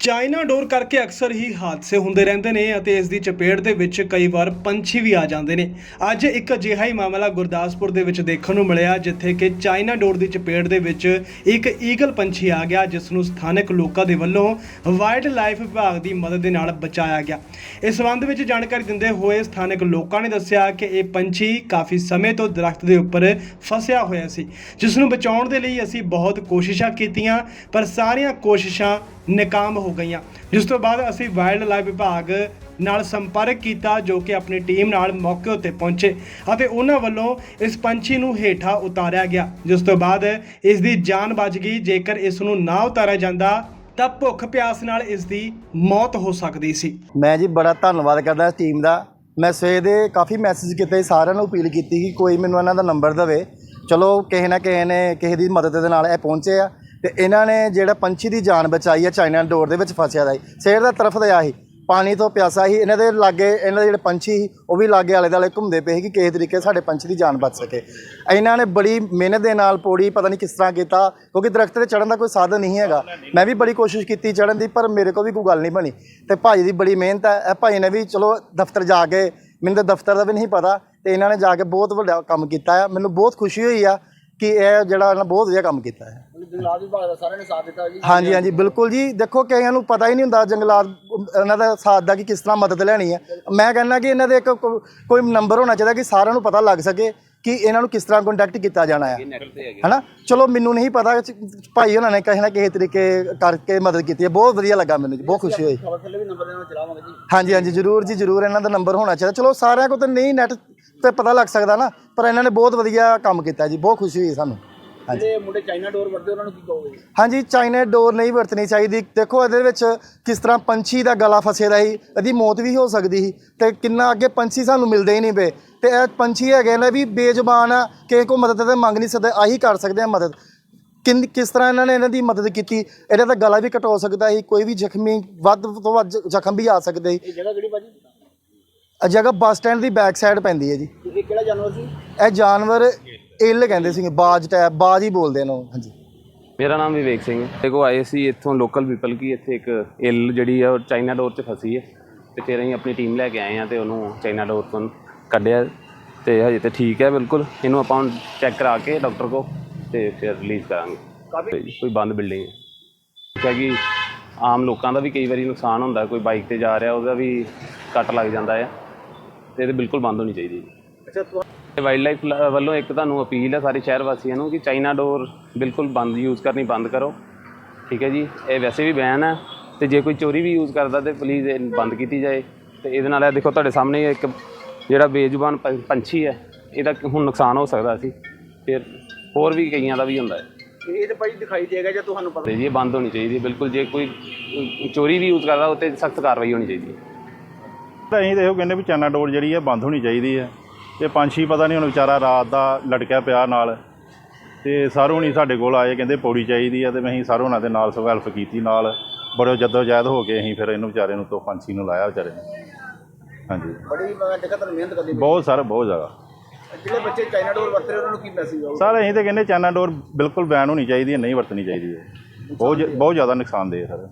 China ਡੋਰ ਕਰਕੇ ਅਕਸਰ ਹੀ ਹਾਦਸੇ ਹੁੰਦੇ ਰਹਿੰਦੇ ਨੇ ਅਤੇ ਇਸ ਦੀ ਚਪੇਟ ਦੇ ਵਿੱਚ ਕਈ ਵਾਰ ਪੰਛੀ ਵੀ ਆ ਜਾਂਦੇ ਨੇ। ਅੱਜ ਇੱਕ ਅਜਿਹਾ ਹੀ ਮਾਮਲਾ ਗੁਰਦਾਸਪੁਰ ਦੇ ਵਿੱਚ ਦੇਖਣ ਨੂੰ ਮਿਲਿਆ, ਜਿੱਥੇ ਕਿ ਚਾਈਨਾ ਡੋਰ ਦੀ ਚਪੇਟ ਦੇ ਵਿੱਚ ਇੱਕ ਈਗਲ ਪੰਛੀ ਆ ਗਿਆ, ਜਿਸ ਨੂੰ ਸਥਾਨਕ ਲੋਕਾਂ ਦੇ ਵੱਲੋਂ ਵਾਈਲਡ ਲਾਈਫ ਵਿਭਾਗ ਦੀ ਮਦਦ ਦੇ ਨਾਲ ਬਚਾਇਆ ਗਿਆ। ਇਸ ਸੰਬੰਧ ਵਿੱਚ ਜਾਣਕਾਰੀ ਦਿੰਦੇ ਹੋਏ ਸਥਾਨਕ ਲੋਕਾਂ ਨੇ ਦੱਸਿਆ ਕਿ ਇਹ ਪੰਛੀ ਕਾਫੀ ਸਮੇਂ ਤੋਂ ਦਰਖਤ ਦੇ ਉੱਪਰ ਫਸਿਆ ਹੋਇਆ ਸੀ, ਜਿਸ ਨੂੰ ਬਚਾਉਣ ਦੇ ਲਈ ਅਸੀਂ ਬਹੁਤ ਕੋਸ਼ਿਸ਼ਾਂ ਕੀਤੀਆਂ, ਪਰ ਸਾਰੀਆਂ ਕੋਸ਼ਿਸ਼ਾਂ ਨਾਕਾਮ ਹੋ ਗਈਆਂ। ਜਿਸ ਤੋਂ ਬਾਅਦ ਅਸੀਂ ਵਾਈਲਡ ਲਾਈਫ ਵਿਭਾਗ ਨਾਲ ਸੰਪਰਕ ਕੀਤਾ, ਜੋ ਕਿ ਆਪਣੀ ਟੀਮ ਨਾਲ ਮੌਕੇ ਉੱਤੇ ਪਹੁੰਚੇ ਅਤੇ ਉਹਨਾਂ ਵੱਲੋਂ ਇਸ ਪੰਛੀ ਨੂੰ ਹੇਠਾਂ ਉਤਾਰਿਆ ਗਿਆ। ਜਿਸ ਤੋਂ ਬਾਅਦ ਇਸ ਦੀ ਜਾਨ ਬਚ ਗਈ। ਜੇਕਰ ਇਸ ਨੂੰ ਨਾ ਉਤਾਰਿਆ ਜਾਂਦਾ, ਤਾਂ ਭੁੱਖ ਪਿਆਸ ਨਾਲ ਇਸ ਦੀ ਮੌਤ ਹੋ ਸਕਦੀ ਸੀ। ਮੈਂ ਜੀ ਬੜਾ ਧੰਨਵਾਦ ਕਰਦਾ ਇਸ ਟੀਮ ਦਾ। ਮੈਂ ਸਵੇਰ ਦੇ ਕਾਫੀ ਮੈਸੇਜ ਕੀਤੇ, ਸਾਰਿਆਂ ਨੂੰ ਅਪੀਲ ਕੀਤੀ ਕਿ ਕੋਈ ਮੈਨੂੰ ਇਹਨਾਂ ਦਾ ਨੰਬਰ ਦੇਵੇ। ਚਲੋ, ਕਿਸੇ ਨਾ ਕਿਸੇ ਨੇ ਕਿਸੇ ਦੀ ਮਦਦ ਦੇ ਨਾਲ ਇਹ ਪਹੁੰਚੇ ਆ। ਤੇ ਇਹਨਾਂ ਨੇ ਜਿਹੜਾ ਪੰਛੀ ਦੀ ਜਾਨ ਬਚਾਈ ਹੈ ਚਾਈਨਾ ਡੋਰ ਦੇ ਵਿੱਚ ਫਸਿਆ ਦਾ ਸੀ। ਸਵੇਰ ਦਾ ਤਰਫ ਦਿਆ ਸੀ, ਪਾਣੀ ਤੋਂ ਪਿਆਸਾ ਹੀ ਇਹਨਾਂ ਦੇ ਲਾਗੇ, ਇਹਨਾਂ ਦੇ ਜਿਹੜੇ ਪੰਛੀ ਸੀ, ਉਹ ਵੀ ਲਾਗੇ ਆਲੇ ਦੁਆਲੇ ਘੁੰਮਦੇ ਪਏ ਸੀ ਕਿ ਕਿਸੇ ਤਰੀਕੇ ਸਾਡੇ ਪੰਛੀ ਦੀ ਜਾਨ ਬਚ ਸਕੇ। ਇਹਨਾਂ ਨੇ ਬੜੀ ਮਿਹਨਤ ਦੇ ਨਾਲ ਪੌੜੀ ਪਤਾ ਨਹੀਂ ਕਿਸ ਤਰ੍ਹਾਂ ਕੀਤਾ, ਕਿਉਂਕਿ ਦਰਖਤ ਤੇ ਚੜਨ ਦਾ ਕੋਈ ਸਾਧਨ ਨਹੀਂ ਹੈਗਾ। ਮੈਂ ਵੀ ਬੜੀ ਕੋਸ਼ਿਸ਼ ਕੀਤੀ ਚੜਨ ਦੀ, ਪਰ ਮੇਰੇ ਕੋਲ ਵੀ ਕੋਈ ਗੱਲ ਨਹੀਂ ਬਣੀ। ਤੇ ਭਾਈ ਦੀ ਬੜੀ ਮਿਹਨਤ ਹੈ। ਇਹ ਭਾਈ ਨੇ ਵੀ ਚਲੋ ਦਫ਼ਤਰ ਜਾ ਕੇ, ਮੈਨੂੰ ਤਾਂ ਦਫ਼ਤਰ ਦਾ ਵੀ ਨਹੀਂ ਪਤਾ, ਤੇ ਇਹਨਾਂ ਨੇ ਜਾ ਕੇ ਬਹੁਤ ਵੱਡਾ ਕੰਮ ਕੀਤਾ ਹੈ ਮੈਨੂੰ ਬਹੁਤ ਖੁਸ਼ੀ ਹੋਈ ਆ ਕਿ ਇਹ ਜਿਹੜਾ ਇਹਨਾਂ ਬਹੁਤ ਵਧੀਆ ਕੰਮ ਕੀਤਾ ਹੈ। ਜੰਗਲਾਤ ਵਿਭਾਗ ਦਾ ਸਾਰਿਆਂ ਨੇ ਸਾਥ ਦਿੱਤਾ ਜੀ। ਹਾਂਜੀ ਹਾਂਜੀ ਬਿਲਕੁਲ ਜੀ। ਦੇਖੋ ਕਈਆਂ ਨੂੰ ਪਤਾ ਹੀ ਨਹੀਂ ਹੁੰਦਾ ਜੰਗਲਾਤ ਇਹਨਾਂ ਦਾ ਸਾਥ ਦਾ ਕਿ ਕਿਸ ਤਰ੍ਹਾਂ ਮਦਦ ਲੈਣੀ ਹੈ। ਮੈਂ ਕਹਿੰਦਾ ਕਿ ਇਹਨਾਂ ਦੇ ਇੱਕ ਕੋਈ ਨੰਬਰ ਹੋਣਾ ਚਾਹੀਦਾ ਕਿ ਸਾਰਿਆਂ ਨੂੰ ਪਤਾ ਲੱਗ ਸਕੇ ਕਿ ਇਹਨਾਂ ਨੂੰ ਕਿਸ ਤਰ੍ਹਾਂ ਕੰਟੈਕਟ ਕੀਤਾ ਜਾਣਾ ਹੈ। ਹਨਾ? ਚਲੋ ਮੈਨੂੰ ਨਹੀਂ ਪਤਾ ਭਾਈ ਉਹਨਾਂ ਨੇ ਕਿਸੇ ਨਾ ਕਿਸੇ ਤਰੀਕੇ ਕਰਕੇ ਮਦਦ ਕੀਤੀ ਹੈ। ਬਹੁਤ ਵਧੀਆ ਲੱਗਾ ਮੈਨੂੰ ਜੀ ਬਹੁਤ ਖੁਸ਼ੀ ਹੋਈ। ਖਬਰ ਥੱਲੇ ਵੀ ਨੰਬਰ ਦੇਣਾ ਚਲਾਵਾਂਗੇ ਜੀ। ਹਾਂਜੀ ਹਾਂਜੀ ਜ਼ਰੂਰ ਜੀ ਜ਼ਰੂਰ ਇਹਨਾਂ ਦਾ ਨੰਬਰ ਹੋਣਾ ਚਾਹੀਦਾ। ਚਲੋ ਸਾਰਿਆਂ ਕੋਲ ਤਾਂ ਨਹੀਂ ਨੈਟ ਤੇ ਪਤਾ ਲੱਗ ਸਕਦਾ ਨਾ ਪਰ ਇਹਨਾਂ ਨੇ ਬਹੁਤ ਵਧੀਆ ਕੰਮ ਕੀਤਾ ਜੀ ਬਹੁਤ ਖੁਸ਼ੀ ਹੋਈ ਸਾਨੂੰ। ਜਿਹੜੇ ਮੁੰਡੇ ਚਾਈਨਾ ਡੋਰ ਵਰਤੇ ਉਹਨਾਂ ਨੂੰ ਕੀ ਕਹੋਗੇ? ਜੀ ਹਾਂਜੀ ਚਾਈਨਾ ਡੋਰ ਨਹੀਂ ਵਰਤਣੀ ਚਾਹੀਦੀ। ਦੇਖੋ ਇਹਦੇ ਵਿੱਚ ਕਿਸ ਤਰ੍ਹਾਂ ਪੰਛੀ ਦਾ ਗਲਾ ਫਸੇ ਦਾ ਸੀ ਇਹਦੀ ਮੌਤ ਵੀ ਹੋ ਸਕਦੀ ਸੀ। ਤੇ ਕਿੰਨਾ ਅੱਗੇ ਪੰਛੀ ਸਾਨੂੰ ਮਿਲਦੇ ਹੀ ਨਹੀਂ ਪਏ। ਤੇ ਇਹ ਪੰਛੀ ਹੈਗੇ ਨੇ ਵੀ ਬੇਜ਼ੁਬਾਨ ਆ ਕਿਸੇ ਕੋ ਮਦਦ ਤੇ ਮੰਗ ਨਹੀਂ ਸਕਦੇ ਆਹੀ ਕਰ ਸਕਦੇ ਆ ਮਦਦ। ਕਿੰਨ ਕਿਸ ਤਰ੍ਹਾਂ ਇਹਨਾਂ ਨੇ ਇਹਨਾਂ ਦੀ ਮਦਦ ਕੀਤੀ? ਇਹਦਾ ਤਾਂ ਗਲਾ ਵੀ ਕਟੋ ਸਕਦਾ ਸੀ ਕੋਈ ਵੀ ਜ਼ਖਮੀ ਵੱਧ ਤੋਂ ਵੱਧ ਜ਼ਖਮ ਵੀ ਆ ਸਕਦੇ ਸੀ। ਇਹ ਜਗ੍ਹਾ ਕਿਹੜੀ ਭਾਜੀ? ਇਹ ਜਗ੍ਹਾ ਬੱਸ ਸਟੈਂਡ ਦੀ ਬੈਕ ਸਾਈਡ ਪੈਂਦੀ ਹੈ ਜੀ। ਇਹ ਕਿਹੜਾ ਜਾਨਵਰ ਸੀ? ਇਹ ਜਾਨਵਰ ਇੱਲ ਕਹਿੰਦੇ ਸੀਗੇ ਬਾਜ ਟੈਪ ਬਾਜ ਹੀ ਬੋਲਦੇ ਨੇ ਹਾਂਜੀ। ਮੇਰਾ ਨਾਮ ਵਿਵੇਕ ਸਿੰਘ ਹੈ। ਦੇਖੋ ਆਏ ਸੀ ਇੱਥੋਂ ਲੋਕਲ ਪੀਪਲ ਕੀ ਇੱਥੇ ਇੱਕ ਇਲ ਜਿਹੜੀ ਆ ਉਹ ਚਾਈਨਾ ਡੋਰ 'ਚ ਫਸੀ ਹੈ। ਤੇ ਫਿਰ ਅਸੀਂ ਆਪਣੀ ਟੀਮ ਲੈ ਕੇ ਆਏ ਆ ਤੇ ਉਹਨੂੰ ਚਾਈਨਾ ਡੋਰ ਤੋਂ ਕੱਢਿਆ ਤੇ ਹਜੇ ਤੇ ਠੀਕ ਹੈ ਬਿਲਕੁਲ। ਇਹਨੂੰ ਆਪਾਂ ਚੈੱਕ ਕਰਾ ਕੇ ਡਾਕਟਰ ਕੋ ਤੇ ਫਿਰ ਰਿਲੀਜ਼ ਕਰਾਂਗੇ। ਕੋਈ ਬੰਦ ਬਿਲਡਿੰਗ ਹੈ। ਕਿਉਂਕਿ ਆਮ ਲੋਕਾਂ ਦਾ ਵੀ ਕਈ ਵਾਰੀ ਨੁਕਸਾਨ ਹੁੰਦਾ ਕੋਈ ਬਾਈਕ ਤੇ ਜਾ ਰਿਹਾ ਉਹਦਾ ਵੀ ਕੱਟ ਲੱਗ ਜਾਂਦਾ ਹੈ ਤੇ ਇਹ ਤੇ ਬਿਲਕੁਲ ਬੰਦ ਹੋਣੀ ਚਾਹੀਦੀ ਹੈ ਅੱਛਾ ਵਾਈਲਡ ਲਾਈਫ ਵੱਲੋਂ ਇੱਕ ਤੁਹਾਨੂੰ ਅਪੀਲ ਹੈ ਸਾਰੇ ਸ਼ਹਿਰ ਵਾਸੀਆਂ ਨੂੰ ਕਿ ਚਾਈਨਾ ਡੋਰ ਬਿਲਕੁਲ ਬੰਦ ਯੂਜ਼ ਕਰਨੀ ਬੰਦ ਕਰੋ। ਠੀਕ ਹੈ ਜੀ? ਇਹ ਵੈਸੇ ਵੀ ਬੈਨ ਹੈ ਤੇ ਜੇ ਕੋਈ ਚੋਰੀ ਵੀ ਯੂਜ਼ ਕਰਦਾ ਤੇ ਪਲੀਜ਼ ਇਹ ਬੰਦ ਕੀਤੀ ਜਾਏ। ਤੇ ਇਹਦੇ ਨਾਲ ਇਹ ਦੇਖੋ ਤੁਹਾਡੇ ਸਾਹਮਣੇ ਇੱਕ ਜਿਹੜਾ ਬੇਜ਼ੁਬਾਨ ਪੰ- ਪੰਛੀ ਹੈ ਇਹਦਾ ਹੁਣ ਨੁਕਸਾਨ ਹੋ ਸਕਦਾ ਸੀ। ਫਿਰ ਹੋਰ ਵੀ ਕਈਆਂ ਦਾ ਵੀ ਹੁੰਦਾ ਹੈ। ਇਹ ਤੇ ਭਾਈ ਦਿਖਾਈ ਦੇਗਾ ਜੇ ਤੁਹਾਨੂੰ ਪਤਾ ਤੇ ਜੀ ਇਹ ਬੰਦ ਹੋਣੀ ਚਾਹੀਦੀ ਹੈ ਬਿਲਕੁਲ ਜੇ ਕੋਈ ਕੋਈ ਚੋਰੀ ਵੀ ਯੂਜ਼ ਕਰਦਾ ਉਹ 'ਤੇ ਸਖਤ ਕਾਰਵਾਈ ਹੋਣੀ ਚਾਹੀਦੀ ਹੈ। ਤਾਂ ਅਸੀਂ ਤਾਂ ਇਹੋ ਕਹਿੰਦੇ ਵੀ ਚਾਈਨਾ ਡੋਰ ਜਿਹੜੀ ਹੈ ਬੰਦ ਹੋਣੀ ਚਾਹੀਦੀ ਹੈ। ਤੇ ਪੰਛੀ ਪਤਾ ਨਹੀਂ ਹੁਣ ਵਿਚਾਰਾ ਰਾਤ ਦਾ ਲਟਕਿਆ ਪਿਆ ਨਾਲ ਤੇ ਸਾਰੋਂ ਨਹੀਂ ਸਾਡੇ ਕੋਲ ਆਏ ਕਹਿੰਦੇ ਪੌੜੀ ਚਾਹੀਦੀ ਹੈ ਤੇ ਅਸੀਂ ਸਾਰੋਂ ਉਹਨਾਂ ਦੇ ਨਾਲ ਹੈਲਪ ਕੀਤੀ ਨਾਲ। ਬੜੇ ਜੱਦੋ ਜਹਿਦ ਹੋ ਕੇ ਅਸੀਂ ਫਿਰ ਇਹਨੂੰ ਵਿਚਾਰੇ ਨੂੰ ਤੋਂ ਪੰਛੀ ਨੂੰ ਲਾਇਆ ਵਿਚਾਰੇ ਨੂੰ। ਹਾਂਜੀ। ਬੜੀ ਟਿਕਤ ਮਿਹਨਤ ਕਰਨੀ ਬਹੁਤ ਸਰ ਬਹੁਤ ਜ਼ਿਆਦਾ। ਜਿਹੜੇ ਬੱਚੇ ਚਾਈਨਾ ਡੋਰ ਵਰਤ ਰਹੇ ਉਹਨਾਂ ਨੂੰ ਕੀ ਮੈਸੇਜ ਆਊਗਾ? ਸਰ ਅਸੀਂ ਤਾਂ ਕਹਿੰਦੇ ਚਾਈਨਾ ਡੋਰ ਬਿਲਕੁਲ ਬੈਨ ਹੋਣੀ ਚਾਹੀਦੀ ਹੈ ਨਹੀਂ ਵਰਤਣੀ ਚਾਹੀਦੀ ਹੈ। ਬਹੁਤ ਬਹੁਤ ਜ਼ਿਆਦਾ ਨੁਕਸਾਨਦੇਹ ਹੈ ਸਰ।